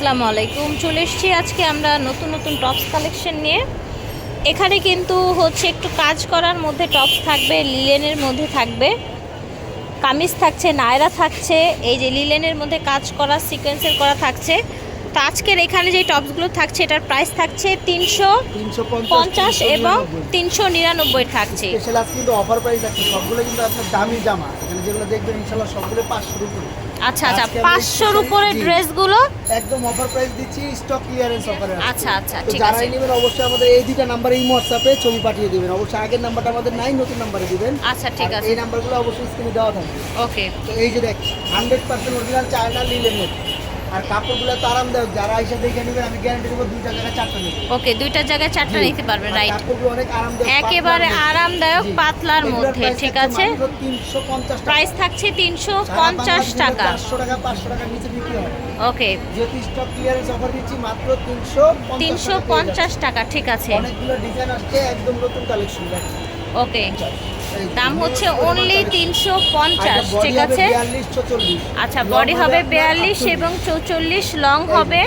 আসসালামু আলাইকুম। চলে এসেছি আজকে আমরা নতুন নতুন টপস কালেকশন নিয়ে। এখানে কিন্তু হচ্ছে একটু কাজ করার মধ্যে টপস থাকবে লিলেনের মধ্যে থাকবে। কামিজ থাকছে, নায়রা থাকছে, এই যে লিলেনের মধ্যে কাজ করা সিকোয়েন্সের করা থাকছে। তো আজকের এখানে যে টপসগুলো থাকছে এটার প্রাইস থাকছে তিনশো পঞ্চাশ এবং তিনশো নিরানব্বই থাকছে। স্পেশাল আজকে কিন্তু অফার প্রাইস আছে সবগুলো কিন্তু আপনার দামি জামা। এখানে যেগুলো দেখবেন ইনশাল্লাহ সবগুলো পাঁচশোর উপরে। আচ্ছা আচ্ছা পাঁচশোর উপরে ড্রেসগুলো একদম অফার প্রাইস দিচ্ছি স্টক ক্লিয়ারেন্স অফারে আচ্ছা আচ্ছা ঠিক আছে। যারাই নেবেন অবশ্যই আমাদের এই দুইটা নাম্বারে এই হোয়াটসঅ্যাপে ছবি পাঠিয়ে দিবেন। অবশ্যই আগের নাম্বারটা আমাদের নাই নতুন নাম্বারে দিবেন। আচ্ছা ঠিক আছে। এই নাম্বারগুলো অবশ্যই স্ক্রিনে দেওয়া থাকবে। ওকে তো এই যে দেখ হান্ড্রেড পার্সেন্ট অরিজিনাল চায়না লিলেনের আর কাপড়গুলো তো আরামদায়ক যারা এসে দেখে নেবেন আমি গ্যারান্টি দেবো দুইটা জায়গায় চারটা নেবেন। ওকে দুইটা জায়গায় চারটা নিতে পারবেন রাইট। কাপড়গুলো অনেক আরামদায়ক একেবারে আরামদায়ক পাতলার মধ্যে ঠিক আছে? তিনশো পঞ্চাশ প্রাইস থাকছে তিনশো পঞ্চাশ টাকা। চারশো টাকা পাঁচশো টাকার নিচে বিক্রি হয়। ওকে। যেহেতু স্টক ক্লিয়ারেন্স অফার দিচ্ছি মাত্র তিনশো তিনশো পঞ্চাশ টাকা ঠিক আছে। অনেকগুলো ডিজাইন আসছে একদম নতুন কালেকশন ওকে। দাম হচ্ছে অনলি তিনশো পঞ্চাশ ঠিক আছে? আচ্ছা বডি হবে বিয়াল্লিশ এবং চৌচল্লিশ লং হবে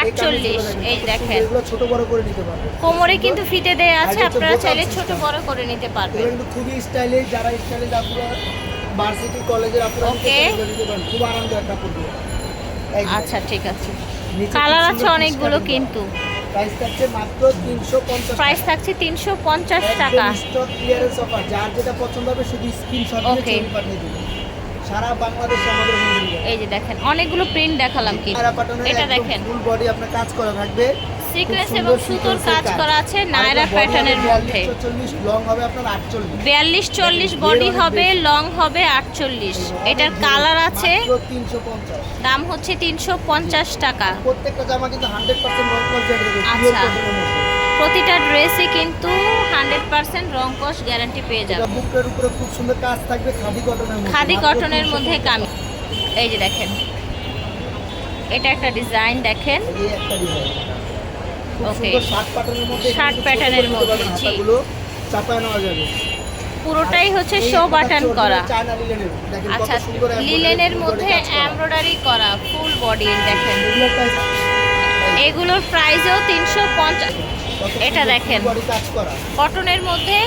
আটচল্লিশ এই দেখেন। ছোট বড় করে নিতে পারবে কোমরে কিন্তু ফিতে দেয়া আছে আপনারা চাইলে ছোট। বড় করে নিতে পারবেন। কিন্তু খুবই স্টাইলিশ যারা স্টাইলিশ আপনারা ভার্সিটি কলেজের আপনারা Okay. খুব আরামদায়ক আচ্ছা ঠিক আছে। কালার আছে অনেকগুলো কিন্তু। প্রাইস থাকছে মাত্র তিনশো পঞ্চাশ প্রাইস থাকছে তিনশো পঞ্চাশ টাকা। স্টক ক্লিয়ারেন্স অফার যার যেটা পছন্দ হবে শুধু স্ক্রিনশট নিয়ে ছবি পাঠিয়ে দিবেন সারা বাংলাদেশে আমাদের এই যে দেখেন অনেকগুলো প্রিন্ট দেখালাম কি এটা দেখেন। ফুল বডি আপনার কাজ করা থাকবে। সিকোয়েন্স এবং সুতোর কাজ করা আছে নায়রা প্যাটার্নের মধ্যে। 40 লং হবে আপনার 48 বিয়াল্লিশ চল্লিশ বডি হবে লং হবে আটচল্লিশ। এটার কালার আছে। 350 দাম হচ্ছে তিনশো পঞ্চাশ টাকা। প্রত্যেকটা জামা কিন্তু 100% রং গ্যারান্টি আচ্ছা। প্রতিটা ড্রেসে কিন্তু হান্ড্রেড পার্সেন্ট রং কস গ্যারান্টি পেয়ে যাবে। বুকের উপরে খুব সুন্দর কাজ থাকবে খাদি কটনের মধ্যে খাদি কটনের মধ্যে কামি। এই যে দেখেন। এটা একটা ডিজাইন দেখেন. সুন্দর শার্ট প্যাটার্নের মধ্যে চাপায় নেওয়া যাবে। পুরোটাই হচ্ছে শো বাটন করা। আচ্ছা লিলেনের মধ্যে এমব্রয়ডারি করা। ফুল বডি দেখেন। এগুলোর প্রাইসও তিনশো পঞ্চাশ। এটা দেখেন। কটনের মধ্যে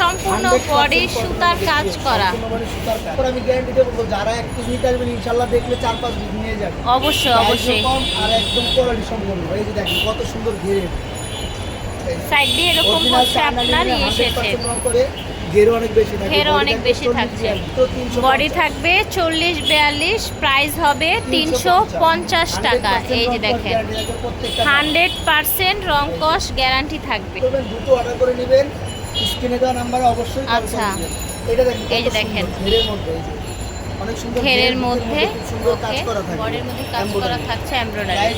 সম্পূর্ণ বডি সুতার কাজ করা। সম্পূর্ণ body সুতার কাজ। তারপর আমি গ্যারান্টি দেবো যারা এক পিস নিতে আসবেন ইনশাল্লাহ দেখলে চার পাঁচ পিস নিয়ে যাবে। অবশ্যই অবশ্যই। আর একদম কোয়ালিটি সম্পূর্ণ এই যে দেখেন কত সুন্দর ঘিরে। সাইড দিয়ে এরকম হচ্ছে আপনার ইয়ে এসেছে ঘেরও অনেক বেশি থাকে ঘেরও অনেক বেশি থাকছে। বডি থাকবে চল্লিশ বিয়াল্লিশ প্রাইস হবে তিনশো পঞ্চাশ। টাকা। এই যে দেখেন। হান্ড্রেড পার্সেন্ট রং কস গ্যারান্টি থাকবে। দুটো অর্ডার করে নেবেন স্ক্রিনে দেওয়া নাম্বারে অবশ্যই আচ্ছা। এই যে দেখেন। ঘেরের মধ্যে এই যে। ঘেরের ঘেরের মধ্যে খুব সুন্দর কাজ ওকে বডির মধ্যে কাজ করা থাকছে এমব্রয়ডারি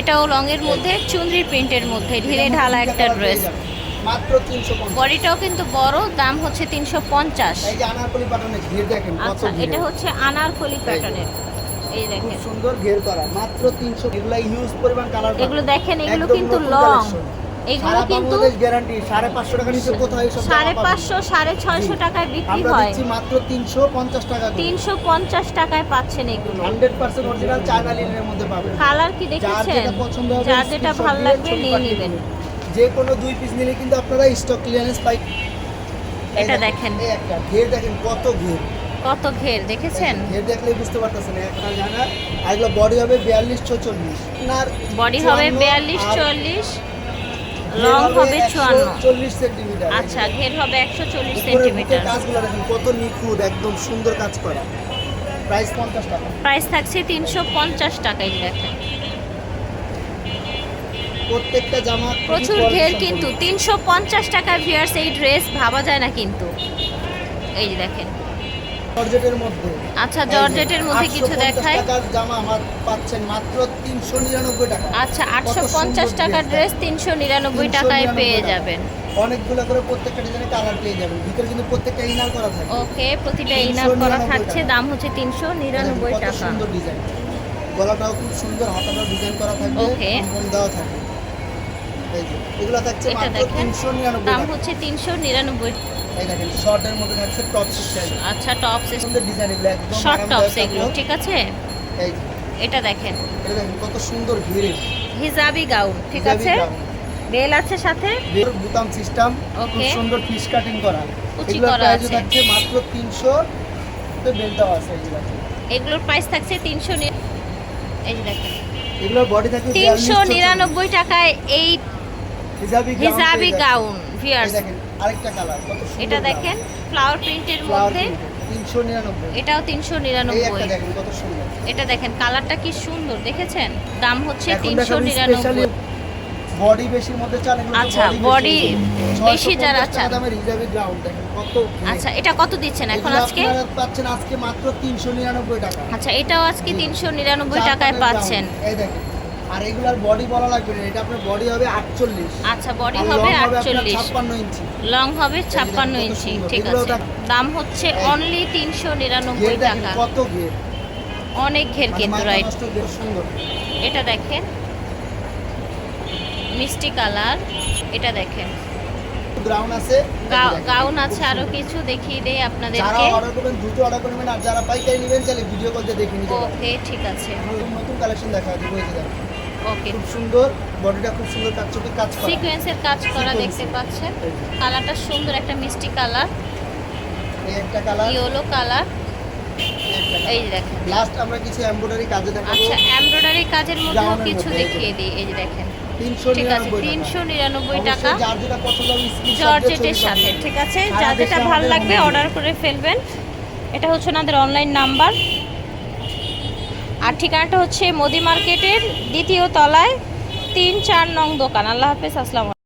এটাও রঙের মধ্যে চুনরি প্রিন্টের মধ্যে। ঢিলে ঢালা একটা ড্রেস মাত্র বডিটাও কিন্তু বড় দাম হচ্ছে তিনশো পঞ্চাশ। এই যে আনারকলি বাটনের ঘের দেখেন কত আচ্ছা এটা হচ্ছে আনারকলি প্যাটার্নের এই দেখেন। সুন্দর ঘের করা মাত্র এগুলা পরিমাণ কালার এগুলো দেখেন এগুলো কিন্তু লং এগুলো কিন্তু গ্যারান্টি সাড়ে পাঁচশো টাকা নিচে টাকায় বিক্রি হয়। মাত্র টাকা পাচ্ছেন এগুলো। হান্ড্রেড পার্সেন্ট অরিজিনাল চায়না লিনের মধ্যে পাবেন। কালার কি যার দেখেছেন? যেটা পছন্দ হবে যার যেটা screenshot ভালো লাগবে নিয়ে নেবেন। যে কোনো দুই পিস নিলে কিন্তু আপনারা স্টক ক্লিয়ারেন্স পাই এই এটা দেখেন। এই একটা ঘের দেখেন কত ঘের। কত ঘের দেখেছেন? ঘের দেখলে বুঝতে পারতেছেন একটা জানা এগুলো বডি হবে বিয়াল্লিশ ছচল্লিশ আপনার বডি হবে বিয়াল্লিশ চল্লিশ লং হবে চুয়ান্ন। চল্লিশ সেন্টিমিটার আচ্ছা ঘের হবে একশো চল্লিশ উপরে বুকের সেন্টিমিটার কাজগুলো দেখেন কত নিখুঁত একদম সুন্দর কাজ করা। প্রাইস পঞ্চাশ টাকা। প্রাইস থাকছে তিনশো পঞ্চাশ টাকায় দেখেন। প্রত্যেকটা জামা প্রচুর ঘের কিন্তু তিনশো পঞ্চাশ টাকা ভিয়ার্স এই ড্রেস ভাবা যায় না কিন্তু। এই যে দেখেন। জর্জেটের মধ্যে। আচ্ছা জর্জেটের মধ্যে কিছু দেখায় টাকার জামা আমার পাচ্ছেন মাত্র তিনশো নিরানব্বই টাকা। আচ্ছা কত আটশো সুন্দর পঞ্চাশ টাকার ড্রেস তিনশো নিরানব্বই টাকায় পেয়ে যাবেন। অনেকগুলো করে প্রত্যেকটা ডিজাইনে কালার পেয়ে যাবেন। ভিতরে কিন্তু প্রত্যেকটা ইনার করা থাকে। ওকে প্রতিটা 399 ইনার করা থাকছে। দাম হচ্ছে তিনশো নিরানব্বই কত টাকা। সুন্দর ডিজাইন গলাটাও খুব সুন্দর হাতাটাও ডিজাইন করা থাকবে। দেওয়া থাকবে। এগুলো থাকছে মাত্র দেখেন তিনশো নিরানব্বই দাম হচ্ছে তিনশো নিরানব্বই। এই দেখেন শর্টের মধ্যে থাকছে টপ স্টাইল আচ্ছা টপস সুন্দর ডিজাইন এগুলো একদম শর্ট টপস এগুলো ঠিক আছে? এই এটা দেখেন এটা দেখেন। কত সুন্দর ঘিরে হিজাবি গাউন ঠিক আছে? বেল আছে সাথে? বুতাম সিস্টেম খুব সুন্দর পিস কাটিং করা। কুচি করা আছে। থাকছে মাত্র 300 তে বেলটাও আছে এগুলো এগুলোর প্রাইস থাকছে তিনশো এই দেখেন। এগুলোর বডি টাকায় এই হিজাবি গাউন ভিয়ার্স আরেকটা কালার এটা দেখেন ফ্লাওয়ার প্রিন্টের মধ্যে। এটাও তিনশো নিরানব্বই। এটা দেখেন কালারটা কি সুন্দর দেখেছেন? দাম হচ্ছে তিনশো নিরানব্বই। বডি বেশির মধ্যে চান আচ্ছা, body বেশি। যারা চান। দামের হিজাবি গ্রাউন্ড দেখেন কত আচ্ছা এটা কত দিচ্ছেন এখন আজকে? পাচ্ছেন আজকে মাত্র 399 টাকা। আচ্ছা এটাও আজকে জি। তিনশো নিরানব্বই চার টাকায় পাচ্ছেন। এই দেখেন। আর এগুলার বডি বলা লাগবে না এটা আপনার বডি হবে 48 আচ্ছা বডি হবে long আপনার আটচল্লিশ। 56 ইঞ্চি। লং হবে ছাপ্পান্ন কত ইঞ্চি ঠিক আছে। দাম হচ্ছে অনলি তিনশো নিরানব্বই ঘের দেখেন টাকা। কত ঘের অনেক ঘের মানে কিন্তু রাইট সুন্দর। এটা দেখেন। মিষ্টি কালার। এটা দেখেন। গ্রাউন্ড আছে গাউন আছে আরও কিছু দেখিয়ে দেই আপনাদেরকে। যারা অর্ডার করবেন দ্রুত অর্ডার করবেন আর যারা পাইকারি নেবেন চাইলে ভিডিও কল দিয়ে দেখে নিতে ওকে ঠিক আছে। নতুন নতুন কালেকশন দেখা যাবে ওকে খুব সুন্দর বডিটা খুব সুন্দর চোখে কাজ করা। সিকোয়েন্সের কাজ করা দেখতে পাচ্ছেন। কালারটা সুন্দর একটা মিষ্টি কালার এই একটা কালার ইয়েলো কালার এই দেখেন। লাস্ট আমরা কিছু এমব্রয়ডারি কাজে দেখাবো। আচ্ছা এমব্রয়ডারি কাজের মধ্যেও কিছু। দেখিয়ে দিই। এই যে দেখেন। 399 ঠিক আছে তিনশো নিরানব্বই টাকা। জর্জেটের সাথে ঠিক আছে? যা যেটা ভালো লাগবে অর্ডার করে ফেলবেন। এটা হচ্ছে ওনাদের অনলাইন নাম্বার আর ঠিকানাটা হচ্ছে মোদি মার্কেটের দ্বিতীয় তলায় তিন চার নং দোকান। আল্লাহ হাফেজ আসসালাম